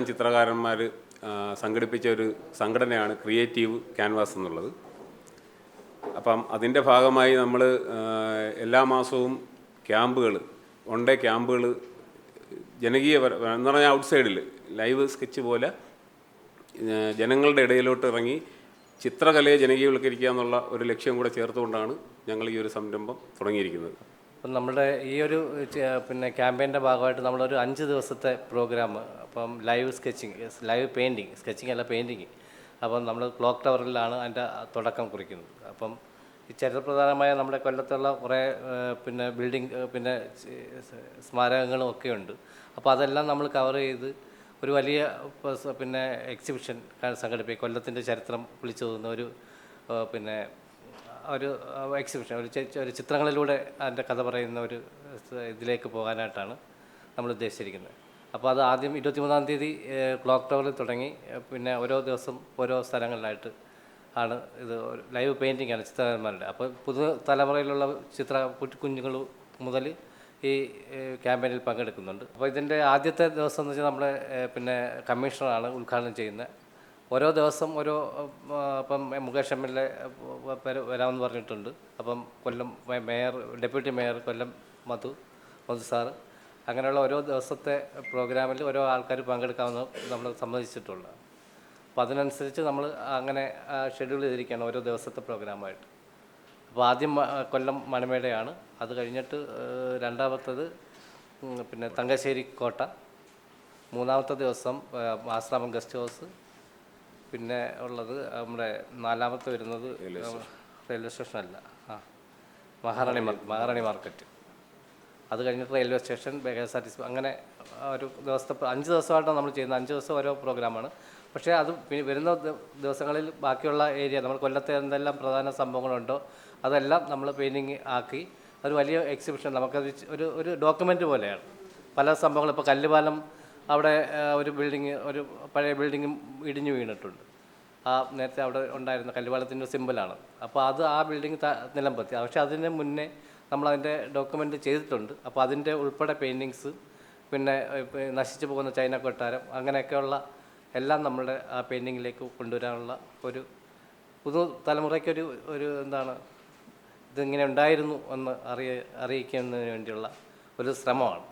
കൂട്ടം ചിത്രകാരന്മാർ സംഘടിപ്പിച്ച ഒരു സംഘടനയാണ് ക്രിയേറ്റീവ് ക്യാൻവാസ് എന്നുള്ളത്. അപ്പം അതിന്റെ ഭാഗമായി നമ്മൾ എല്ലാ മാസവും ക്യാമ്പുകൾ വൺ ക്യാമ്പുകൾ ജനകീയ എന്ന് പറഞ്ഞാൽ ഔട്ട്സൈഡിൽ ലൈവ് സ്കെച്ച് പോലെ ജനങ്ങളുടെ ഇടയിലോട്ട് ഇറങ്ങി ചിത്രകലയെ ജനകീയവൽക്കരിക്കുക എന്നുള്ള ഒരു ലക്ഷ്യം കൂടെ ചേർത്തുകൊണ്ടാണ് ഞങ്ങൾ ഈ ഒരു സംരംഭം തുടങ്ങിയിരിക്കുന്നത്. അപ്പം നമ്മുടെ ഈ ഒരു പിന്നെ ക്യാമ്പയിന്റെ ഭാഗമായിട്ട് നമ്മളൊരു അഞ്ച് ദിവസത്തെ പ്രോഗ്രാം അപ്പം live sketching live painting sketching അല്ല പെയിന്റിങ്. അപ്പം നമ്മൾ ക്ലോക്ക് ടവറിലാണ് അതിന്റെ തുടക്കം കുറിക്കുന്നത്. അപ്പം ഈ ചരിത്രപ്രധാനമായ നമ്മുടെ കൊല്ലത്തുള്ള കുറേ പിന്നെ ബിൽഡിംഗ് പിന്നെ സ്മാരകങ്ങളും ഒക്കെ ഉണ്ട് അപ്പോൾ അതെല്ലാം നമ്മൾ കവർ ചെയ്ത് ഒരു വലിയ പിന്നെ എക്സിബിഷൻ സംഘടിപ്പിക്കും കൊല്ലത്തിന്റെ ചരിത്രം വിളിച്ചു തോന്നുന്ന ഒരു പിന്നെ ഒരു എക്സിബിഷൻ ഒരു ഒരു ചിത്രങ്ങളിലൂടെ അതിന്റെ കഥ പറയുന്ന ഒരു ഇതിലേക്ക് പോകാനായിട്ടാണ് നമ്മൾ ഉദ്ദേശിച്ചിരിക്കുന്നത്. അപ്പോൾ അത് ആദ്യം ഇരുപത്തിമൂന്നാം തീയതി ക്ലോക്ക് ടവറിൽ തുടങ്ങി പിന്നെ ഓരോ ദിവസം ഓരോ സ്ഥലങ്ങളിലായിട്ട് ആണ് ഇത് ലൈവ് പെയിന്റിംഗ് ആണ് ചിത്രകാരന്മാരുടെ. അപ്പോൾ പുതു തലമുറയിലുള്ള ചിത്ര കുഞ്ഞുങ്ങൾ മുതൽ ഈ ക്യാമ്പയിനിൽ പങ്കെടുക്കുന്നുണ്ട്. അപ്പോൾ ഇതിന്റെ ആദ്യത്തെ ദിവസം എന്ന് വെച്ചാൽ നമ്മുടെ പിന്നെ കമ്മീഷണറാണ് ഉദ്ഘാടനം ചെയ്യുന്നത്. ഓരോ ദിവസം ഓരോ അപ്പം മുകേഷ് എം എൽ എ വരാമെന്ന് പറഞ്ഞിട്ടുണ്ട്. അപ്പം Kollam mayor deputy mayor Kollam Madhu Madhu sir അങ്ങനെയുള്ള ഓരോ ദിവസത്തെ പ്രോഗ്രാമിൽ ഓരോ ആൾക്കാർ പങ്കെടുക്കാമെന്ന് നമ്മൾ സമ്മതിച്ചിട്ടുള്ളത് അപ്പോൾ അതിനനുസരിച്ച് നമ്മൾ അങ്ങനെ ഷെഡ്യൂൾ ചെയ്തിരിക്കുകയാണ് ഓരോ ദിവസത്തെ പ്രോഗ്രാമായിട്ട്. അപ്പോൾ ആദ്യം കൊല്ലം മണമേടയാണ്. അത് കഴിഞ്ഞിട്ട് രണ്ടാമത്തത് പിന്നെ തങ്കശ്ശേരി കോട്ട. മൂന്നാമത്തെ ദിവസം ആശ്രാമം ഗസ്റ്റ് ഹൗസ്. പിന്നെ ഉള്ളത് നമ്മുടെ നാലാമത്തെ വരുന്നത് റെയിൽവേ സ്റ്റേഷൻ അല്ല. ആ മഹാറാണി മാർക്കറ്റ് മഹാറാണി മാർക്കറ്റ്. അത് കഴിഞ്ഞിട്ട് railway station K S R T C അങ്ങനെ ഒരു ദിവസത്തെ അഞ്ച് ദിവസമായിട്ടാണ് നമ്മൾ ചെയ്യുന്നത്. അഞ്ച് ദിവസം ഓരോ പ്രോഗ്രാമാണ് പക്ഷേ അത് വരുന്ന ദിവസങ്ങളിൽ ബാക്കിയുള്ള ഏരിയ നമ്മൾ കൊല്ലത്തെ എന്തെല്ലാം പ്രധാന സംഭവങ്ങളുണ്ടോ അതെല്ലാം നമ്മൾ പെയിന്റിങ് ആക്കി ഒരു വലിയ എക്സിബിഷൻ നമുക്കത് ഒരു ഒരു ഡോക്യുമെന്റ് പോലെയാണ്. പല സംഭവങ്ങളും. ഇപ്പോൾ കല്ലുപാലം അവിടെ ഒരു ബിൽഡിങ് ഒരു പഴയ ബിൽഡിങ്ങും ഇടിഞ്ഞു വീണിട്ടുണ്ട്. ആ നേരത്തെ അവിടെ ഉണ്ടായിരുന്ന കല്ലുവാളത്തിന്റെ സിമ്പിളാണ് അപ്പോൾ അത് ആ ബിൽഡിംഗ് നിലമ്പത്തി പക്ഷേ അതിന് മുന്നേ നമ്മളതിന്റെ ഡോക്യുമെന്റ് ചെയ്തിട്ടുണ്ട്. അപ്പോൾ അതിന്റെ ഉൾപ്പെടെ പെയിന്റിങ്സ് പിന്നെ നശിച്ചു പോകുന്ന ചൈന കൊട്ടാരം അങ്ങനെയൊക്കെയുള്ള എല്ലാം നമ്മളുടെ ആ പെയിന്റിങ്ങിലേക്ക് കൊണ്ടുവരാനുള്ള ഒരു പുതു തലമുറയ്ക്കൊരു ഒരു എന്താണ് ഇതിങ്ങനെ ഉണ്ടായിരുന്നു എന്ന് അറിയ അറിയിക്കുന്നതിന് വേണ്ടിയുള്ള ഒരു ശ്രമമാണ്.